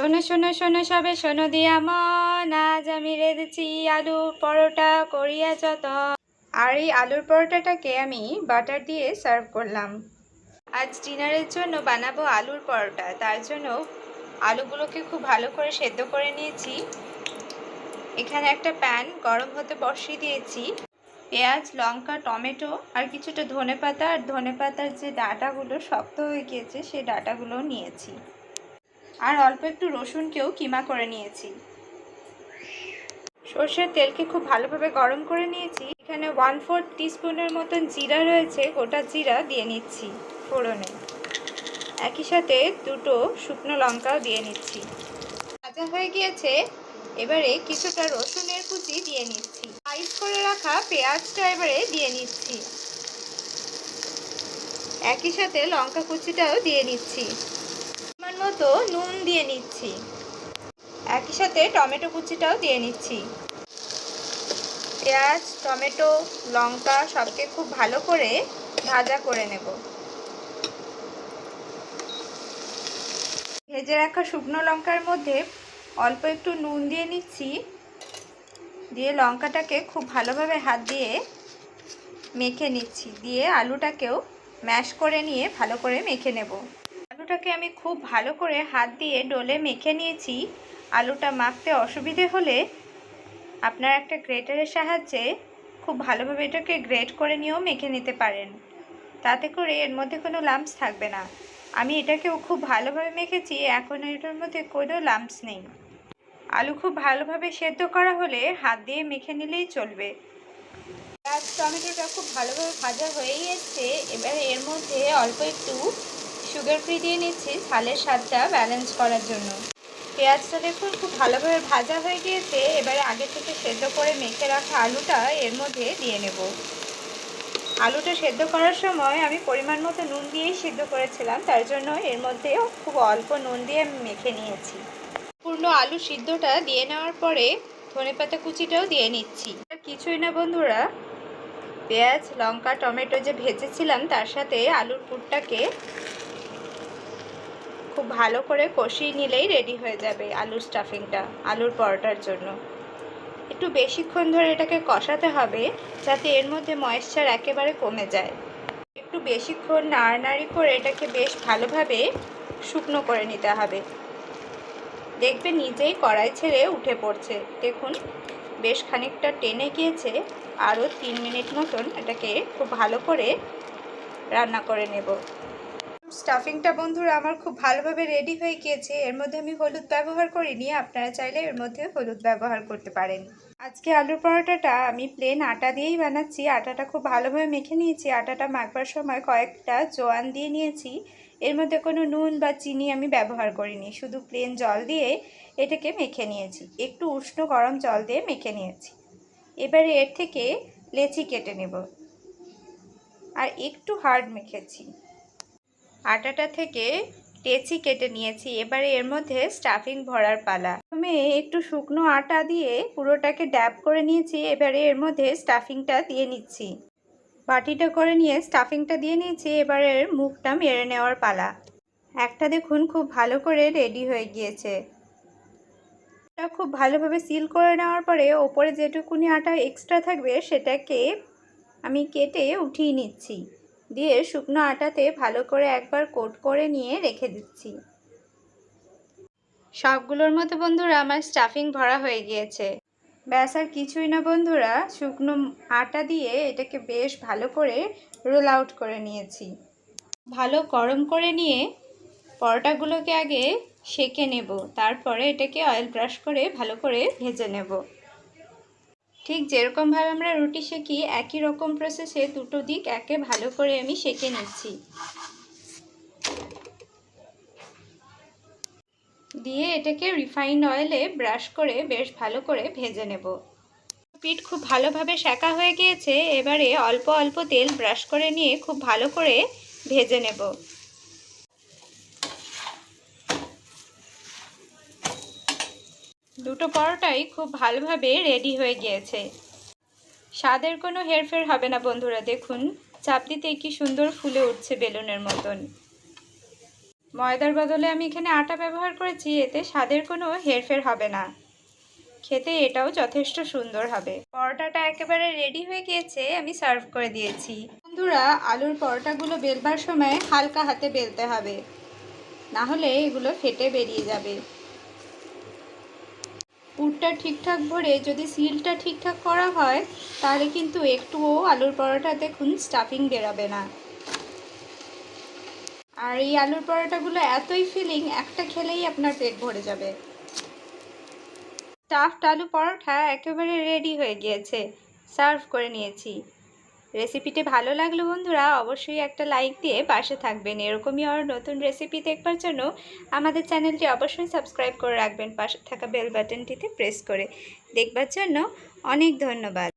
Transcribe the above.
শোনো শোনো শোনো, সবে শোনো দিয়া মন। আজ আমি রেঁধেছি আলুর পরোটা করিয়া যত আর এই আলুর পরোটাটাকে আমি বাটার দিয়ে সার্ভ করলাম। আজ ডিনারের জন্য বানাবো আলুর পরোটা। তার জন্য আলুগুলোকে খুব ভালো করে সেদ্ধ করে নিয়েছি। এখানে একটা প্যান গরম হতে বসিয়ে দিয়েছি। পেঁয়াজ, লঙ্কা, টমেটো আর কিছুটা ধনেপাতা। আর ধনেপাতার যে ডাটাগুলো শক্ত হয়ে গিয়েছে, সেই ডাটাগুলো নিয়েছি। আর অল্প একটু রসুনকেও কিমা করে নিয়েছি। সর্ষের তেলকে খুব ভালোভাবে গরম করে নিয়েছি। এখানে ওয়ান ফোর্থ টিস্পুনের মতন জিরা রয়েছে, গোটা জিরা দিয়ে নিচ্ছি ফোড়নে। একই সাথে দুটো শুকনো লঙ্কাও দিয়ে নিচ্ছি। ভাজা হয়ে গিয়েছে, এবারে কিছুটা রসুনের কুচি দিয়ে নিচ্ছি। সাইজ করে রাখা পেঁয়াজটা এবারে দিয়ে নিচ্ছি। একই সাথে লঙ্কা কুচিটাও দিয়ে নিচ্ছি। মতো নুন দিয়ে নিচ্ছি। একই সাথে টমেটো কুচিটাও দিয়ে নিচ্ছি। পেঁয়াজ, টমেটো, লঙ্কা সবকে খুব ভালো করে ভাজা করে নেব। ভেজে রাখা শুকনো লঙ্কার মধ্যে অল্প একটু নুন দিয়ে নিচ্ছি। দিয়ে লঙ্কাটাকে খুব ভালোভাবে হাত দিয়ে মেখে নিচ্ছি। দিয়ে আলুটাকেও ম্যাশ করে নিয়ে ভালো করে মেখে নেব। আলুটাকে আমি খুব ভালো করে হাত দিয়ে ডলে মেখে নিয়েছি। আলুটা মাখতে অসুবিধে হলে আপনার একটা গ্রেটারের সাহায্যে খুব ভালোভাবে এটাকে গ্রেট করে নিয়েও মেখে নিতে পারেন। তাতে করে এর মধ্যে কোনো লাম্পস থাকবে না। আমি এটাকেও খুব ভালোভাবে মেখেছি, এখন এটার মধ্যে কোনো লাম্পস নেই। আলু খুব ভালোভাবে সেদ্ধ করা হলে হাত দিয়ে মেখে নিলেই চলবে। টমেটোটা খুব ভালোভাবে ভাজা হয়েই এসছে এবার এর মধ্যে অল্প একটু সুগার ফ্রি দিয়ে নিচ্ছি ঝালের স্বাদটা ব্যালেন্স করার জন্য। পেঁয়াজটা দেখুন খুব ভালোভাবে ভাজা হয়ে গিয়েছে। এবারে আগে থেকে সেদ্ধ করে মেখে রাখা আলুটা এর মধ্যে দিয়ে নেব। আলুটা সেদ্ধ করার সময় আমি পরিমাণ মতো নুন দিয়েই সেদ্ধ করেছিলাম। তার জন্য এর মধ্যে খুব অল্প নুন দিয়ে মেখে নিয়েছি। পূর্ণ আলু সিদ্ধটা দিয়ে নেওয়ার পরে ধনেপাতা কুচিটাও দিয়ে নিচ্ছি। কিছুই না বন্ধুরা, পেঁয়াজ, লঙ্কা, টমেটো যে ভেজেছিলাম তার সাথে আলুর পুরটাকে ভালো করে কষিয়ে নিলেই রেডি হয়ে যাবে আলুর স্টাফিংটা আলুর পরোটার জন্য। একটু বেশিক্ষণ ধরে এটাকে কষাতে হবে যাতে এর মধ্যে ময়েশ্চার একেবারে কমে যায়। একটু বেশিক্ষণ নাড়ানাড়ি করে এটাকে বেশ ভালোভাবে শুকনো করে নিতে হবে। দেখবে নিজেই কড়াই ছেড়ে উঠে পড়ছে। দেখুন, বেশ খানিকটা টেনে গিয়েছে। আরও তিন মিনিট মতন এটাকে খুব ভালো করে রান্না করে নেব। স্টাফিংটা বন্ধুরা আমার খুব ভালোভাবে রেডি হয়ে গিয়েছে। এর মধ্যে আমি হলুদ ব্যবহার করিনি, আপনারা চাইলে এর মধ্যে হলুদ ব্যবহার করতে পারেন। আজকে আলুর পরোটাটা আমি প্লেন আটা দিয়েই বানাচ্ছি। আটাটা খুব ভালোভাবে মেখে নিয়েছি। আটাটা মাখবার সময় কয়েকটা জোয়ান দিয়ে নিয়েছি। এর মধ্যে কোনো নুন বা চিনি আমি ব্যবহার করিনি, শুধু প্লেন জল দিয়ে এটাকে মেখে নিয়েছি। একটু উষ্ণ গরম জল দিয়ে মেখে নিয়েছি। এবারে এর থেকে লেচি কেটে নেব। আর একটু হার্ড মেখেছি। আটাটা থেকে টেচি কেটে নিয়েছি। এবারে এর মধ্যে স্টাফিং ভরার পালা। প্রথমে একটু শুকনো আটা দিয়ে পুরোটাকে ড্যাব করে নিয়েছি। এবারে এর মধ্যে স্টাফিংটা দিয়ে নিচ্ছি। বাটিটা করে নিয়ে স্টাফিংটা দিয়ে নিয়েছি। এবারে মুখটা মেরে নেওয়ার পালা। একটা দেখুন খুব ভালো করে রেডি হয়ে গিয়েছে। খুব ভালোভাবে সিল করে নেওয়ার পরে ওপরে যেটুকুনি আটা এক্সট্রা থাকবে সেটাকে আমি কেটে উঠিয়ে নিচ্ছি। দিয়ে শুকনো আটাতে ভালো করে একবার কোট করে নিয়ে রেখে দিচ্ছি। সবগুলোর মতো বন্ধুরা আমার স্টাফিং ভরা হয়ে গিয়েছে। ব্যাস আর কিছুই না বন্ধুরা, শুকনো আটা দিয়ে এটাকে বেশ ভালো করে রোল আউট করে নিয়েছি। ভালো গরম করে নিয়ে পরোটাগুলোকে আগে সেকে নেব, তারপরে এটাকে অয়েল ব্রাশ করে ভালো করে ভেজে নেব। ঠিক যেরকমভাবে আমরা রুটি সেকি একই রকম প্রসেসে দুটো দিক একে ভালো করে আমি সেকে নিচ্ছি। দিয়ে এটাকে রিফাইন্ড অয়েলে ব্রাশ করে বেশ ভালো করে ভেজে নেব। পিঠ খুব ভালোভাবে সেকা হয়ে গিয়েছে, এবারে অল্প অল্প তেল ব্রাশ করে নিয়ে খুব ভালো করে ভেজে নেব। দুটো পরোটাই খুব ভালোভাবে রেডি হয়ে গিয়েছে। স্বাদের কোনো হেরফের হবে না বন্ধুরা, দেখুন, চাপ দিতে কি সুন্দর ফুলে উঠছে বেলুনের মতন। ময়দার বদলে আমি এখানে আটা ব্যবহার করেছি, এতে স্বাদের কোনো হেরফের হবে না। খেতে এটাও যথেষ্ট সুন্দর হবে। পরোটাটা একেবারে রেডি হয়ে গিয়েছে, আমি সার্ভ করে দিয়েছি। বন্ধুরা, আলুর পরোটাগুলো বেলবার সময় হালকা হাতে বেলতে হবে। না হলে এগুলো ফেটে বেরিয়ে যাবে। পুরটা ঠিকঠাক ভরে যদি সিলটা ঠিকঠাক করা হয়, তাহলে কিন্তু একটুও আলুর পরোটা দেখুন স্টাফিং বেরোবে না। আর এই আলুর পরোটাগুলো এতই ফিলিং একটা খেলেই আপনার পেট ভরে যাবে। স্টাফড আলু পরোটা একেবারে রেডি হয়ে গিয়েছে। সার্ভ করে নিয়েছি। রেসিপিটি ভালো লাগল বন্ধুরা, অবশ্যই একটা লাইক দিয়ে পাশে থাকবেন। এরকমই আরও নতুন রেসিপি দেখবার জন্য আমাদের চ্যানেলটি অবশ্যই সাবস্ক্রাইব করে রাখবেন। পাশে থাকা বেল বাটনটিতে প্রেস করে। দেখবার জন্য অনেক ধন্যবাদ।